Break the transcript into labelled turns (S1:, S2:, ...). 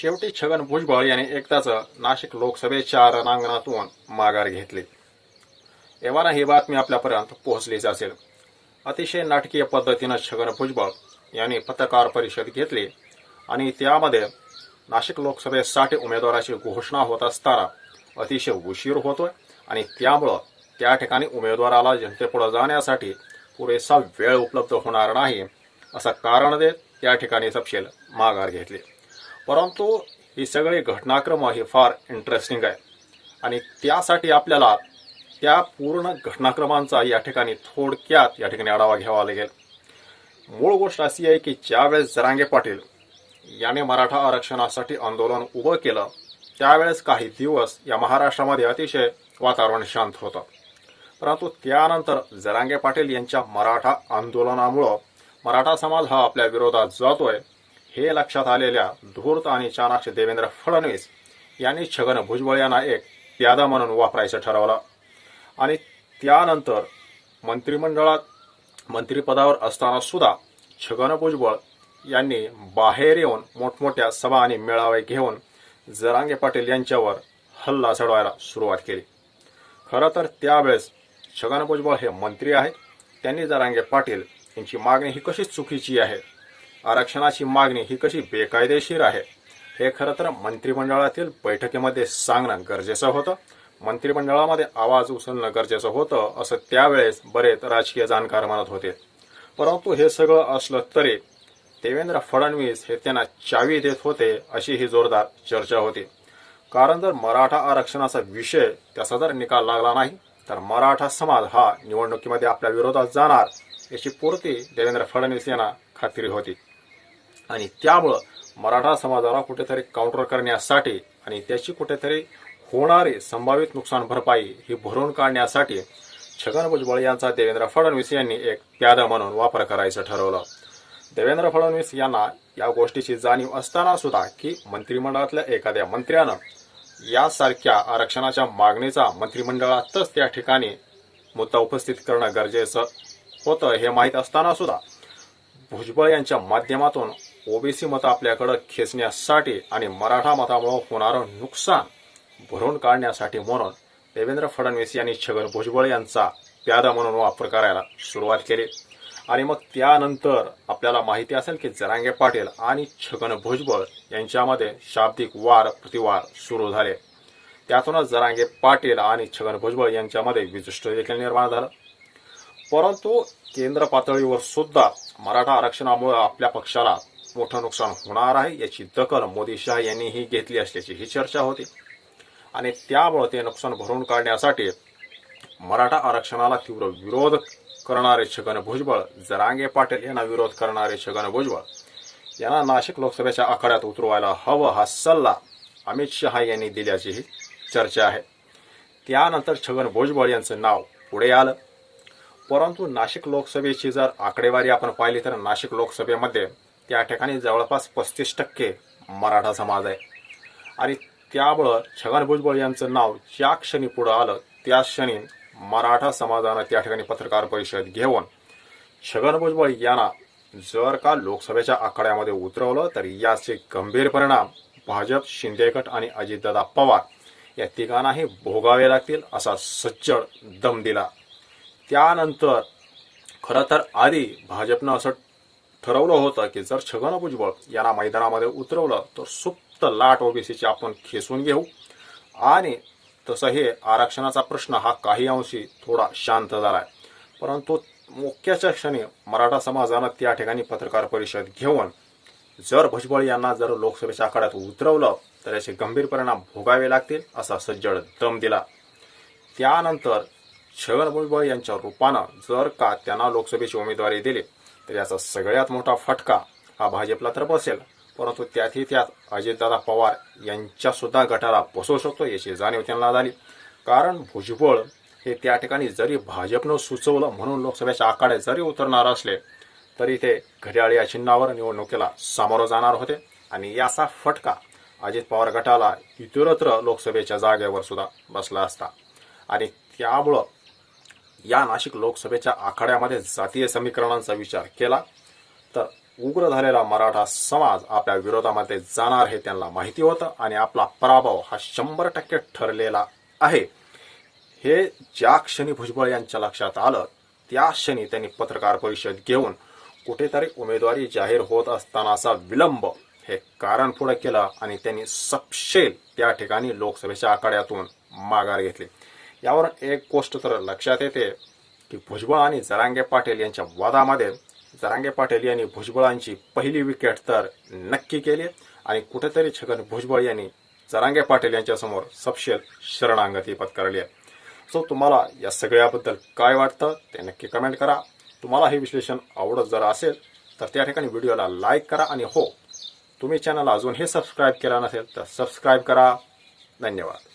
S1: शेवटी छगन भुजबळ यांनी एकदाच नाशिक लोकसभेच्या रणांगणातून माघार घेतली. एव्हाना ही बातमी आपल्यापर्यंत पोहोचलीच असेल. अतिशय नाटकीय पद्धतीनं छगन भुजबळ यांनी पत्रकार परिषद घेतली आणि त्यामध्ये नाशिक लोकसभेसाठी उमेदवाराची घोषणा होत असताना अतिशय उशीर होतोय आणि त्यामुळं त्या ठिकाणी उमेदवाराला जनतेपुढे जाण्यासाठी पुरेसा वेळ उपलब्ध होणार नाही असं कारण देत त्या ठिकाणी तपशील माघार घेतली. परंतु ही सगळी घटनाक्रम ही फार इंटरेस्टिंग आहे. आणि त्यासाठी आपल्याला त्या पूर्ण घटनाक्रमांचा या ठिकाणी थोडक्यात या ठिकाणी आढावा घ्यावा लागेल. मूळ गोष्ट अशी आहे की ज्यावेळेस जरांगे पाटील याने मराठा आरक्षणासाठी आंदोलन उभं केलं त्यावेळेस काही दिवस या महाराष्ट्रामध्ये अतिशय वातावरण शांत होतं. परंतु त्यानंतर जरांगे पाटील यांच्या मराठा आंदोलनामुळं मराठा समाज हा आपल्या विरोधात जातोय. हे लक्षात आलेल्या धूर्त आणि चाणाक्ष देवेंद्र फडणवीस यांनी छगन भुजबळ यांना एक प्यादा म्हणून वापरायचं ठरवलं. आणि त्यानंतर मंत्रिमंडळात मंत्रिपदावर असताना सुद्धा छगन भुजबळ यांनी बाहेर येऊन मोठमोठ्या सभा आणि मेळावे घेऊन जरांगे पाटील यांच्यावर हल्ला चढवायला सुरुवात केली. खरं तर त्यावेळेस छगन भुजबळ हे मंत्री आहेत. त्यांनी जरांगे पाटील यांची मागणी ही कशी चुकीची आहे? आरक्षणाची मागणी ही कशी बेकायदेशीर आहे? हे खरं तर मंत्रिमंडळातील बैठकीमध्ये सांगणं गरजेचं होतं. मंत्रिमंडळामध्ये आवाज उचलणं गरजेचं होतं असं त्यावेळेस बरेच राजकीय जाणकार म्हणत होते. परंतु हे सगळं असलं तरी देवेंद्र फडणवीस हे त्यांना चावी देत होते अशी ही जोरदार चर्चा होती. कारण जर मराठा आरक्षणाचा विषय त्याचा जर निकाल लागला नाही तर मराठा समाज हा निवडणुकीमध्ये आपल्या विरोधात जाणार याची पूर्ती देवेंद्र फडणवीस यांना खात्री होती. आणि त्यामुळं मराठा समाजाला कुठेतरी काउंटर करण्यासाठी आणि त्याची कुठेतरी होणारी संभावित नुकसान भरपाई ही भरून काढण्यासाठी छगन भुजबळ यांचा देवेंद्र फडणवीस यांनी एक प्यादा म्हणून वापर करायचं ठरवलं. देवेंद्र फडणवीस यांना या गोष्टीची जाणीव असताना सुद्धा की मंत्रिमंडळातल्या एखाद्या मंत्र्यानं यासारख्या आरक्षणाच्या मागणीचा मंत्रिमंडळातच त्या ठिकाणी मुद्दा उपस्थित करणं गरजेचं होतं हे माहीत असताना सुद्धा भुजबळ यांच्या माध्यमातून ओबीसी मतं आपल्याकडे खेचण्यासाठी आणि मराठा मतामुळे होणारं नुकसान भरून काढण्यासाठी म्हणून देवेंद्र फडणवीस यांनी छगन भुजबळ यांचा प्यादा म्हणून वापर करायला सुरुवात केली. आणि मग त्यानंतर आपल्याला माहिती असेल की जरांगे पाटील आणि छगन भुजबळ यांच्यामध्ये शाब्दिक वार प्रतिवार सुरू झाले. त्यातूनच जरांगे पाटील आणि छगन भुजबळ यांच्यामध्ये विशिष्ट देखील निर्माण झालं. परंतु केंद्र पातळीवर सुद्धा मराठा आरक्षणामुळे आपल्या पक्षाला मोठं नुकसान होणार आहे याची दखल मोदी शहा यांनीही घेतली असल्याची ही चर्चा होती. आणि त्यामुळे ते नुकसान भरून काढण्यासाठी मराठा आरक्षणाला तीव्र विरोध करणारे छगन भुजबळ जरांगे पाटील यांना विरोध करणारे छगन भुजबळ यांना नाशिक लोकसभेच्या आखाड्यात उतरवायला हवं हा सल्ला अमित शहा यांनी दिल्याचीही चर्चा आहे. त्यानंतर छगन भुजबळ यांचं नाव पुढे आलं. परंतु नाशिक लोकसभेची जर आकडेवारी आपण पाहिली तर नाशिक लोकसभेमध्ये त्या ठिकाणी जवळपास पस्तीस टक्के मराठा समाज आहे. आणि त्यामुळं छगन भुजबळ यांचं नाव ज्या क्षणी पुढं आलं त्या क्षणी मराठा समाजानं त्या ठिकाणी पत्रकार परिषद घेऊन छगन भुजबळ यांना जर का लोकसभेच्या आखाड्यामध्ये उतरवलं तर याचे गंभीर परिणाम भाजप शिंदेगट आणि अजितदादा पवार या तिघांनाही भोगावे लागतील असा सज्जड दम दिला. त्यानंतर खरं तर आधी भाजपनं असं ठरवलं होतं की जर छगन भुजबळ यांना मैदानामध्ये उतरवलं तर सुप्त लाट ओबीसीची आपण खेचून घेऊ. आणि तसं हे आरक्षणाचा प्रश्न हा काही अंशी थोडा शांत झालाय. परंतु मुख्याच्या क्षणी मराठा समाजानं त्या ठिकाणी पत्रकार परिषद घेऊन जर भुजबळ यांना जर लोकसभेच्या आखाड्यात उतरवलं तर याचे गंभीर परिणाम भोगावे लागतील असा सज्जड दम दिला. त्यानंतर छगन भुजबळ यांच्या रूपानं जर का त्यांना लोकसभेची उमेदवारी दिली तर याचा सगळ्यात मोठा फटका हा भाजपला तर बसेल. परंतु त्यातही त्यात अजितदादा पवार यांच्या सुद्धा गटाला बसवू शकतो याची जाणीव त्यांना झाली. कारण भुजबळ हे त्या ठिकाणी जरी भाजपनं सुचवलं म्हणून लोकसभेच्या आखाड्यात जरी उतरणार असले तरी ते घड्याळ या चिन्हावर निवडणुकीला सामोरं जाणार होते. आणि याचा फटका अजित पवार गटाला इतरत्र लोकसभेच्या जागेवर सुद्धा बसला असता. आणि त्यामुळं या नाशिक लोकसभेच्या आखाड्यामध्ये जातीय समीकरणांचा विचार केला तर उग्र झालेला मराठा समाज आपल्या विरोधामध्ये जाणार हे त्यांना माहिती होतं आणि आपला पराभव हा शंभर टक्के ठरलेला आहे. हे ज्या क्षणी भुजबळ यांच्या लक्षात आलं त्या क्षणी त्यांनी पत्रकार परिषद घेऊन कुठेतरी उमेदवारी जाहीर होत असतानाचा विलंब हे कारण पुढे केलं आणि त्यांनी सपशेल त्या ठिकाणी लोकसभेच्या आखाड्यातून माघार घेतली. यावर एक गोष्ट तर लक्षात येते की भुजबळ आणि जरांगे पाटील यांच्या वादामध्ये जरांगे पाटील यांनी भुजबळांची पहिली विकेट तर नक्की केली आणि कुठेतरी छगन भुजबळ यांनी जरांगे पाटील यांच्यासमोर सपशेल शरणांगती पत्करली आहे. सो तुम्हाला या सगळ्याबद्दल काय वाटतं ते नक्की कमेंट करा. तुम्हाला हे विश्लेषण आवडत जर असेल तर त्या ठिकाणी व्हिडिओला लाईक करा आणि हो तुम्ही चॅनल अजून हे सबस्क्राईब केला नसेल तर सबस्क्राईब करा. धन्यवाद.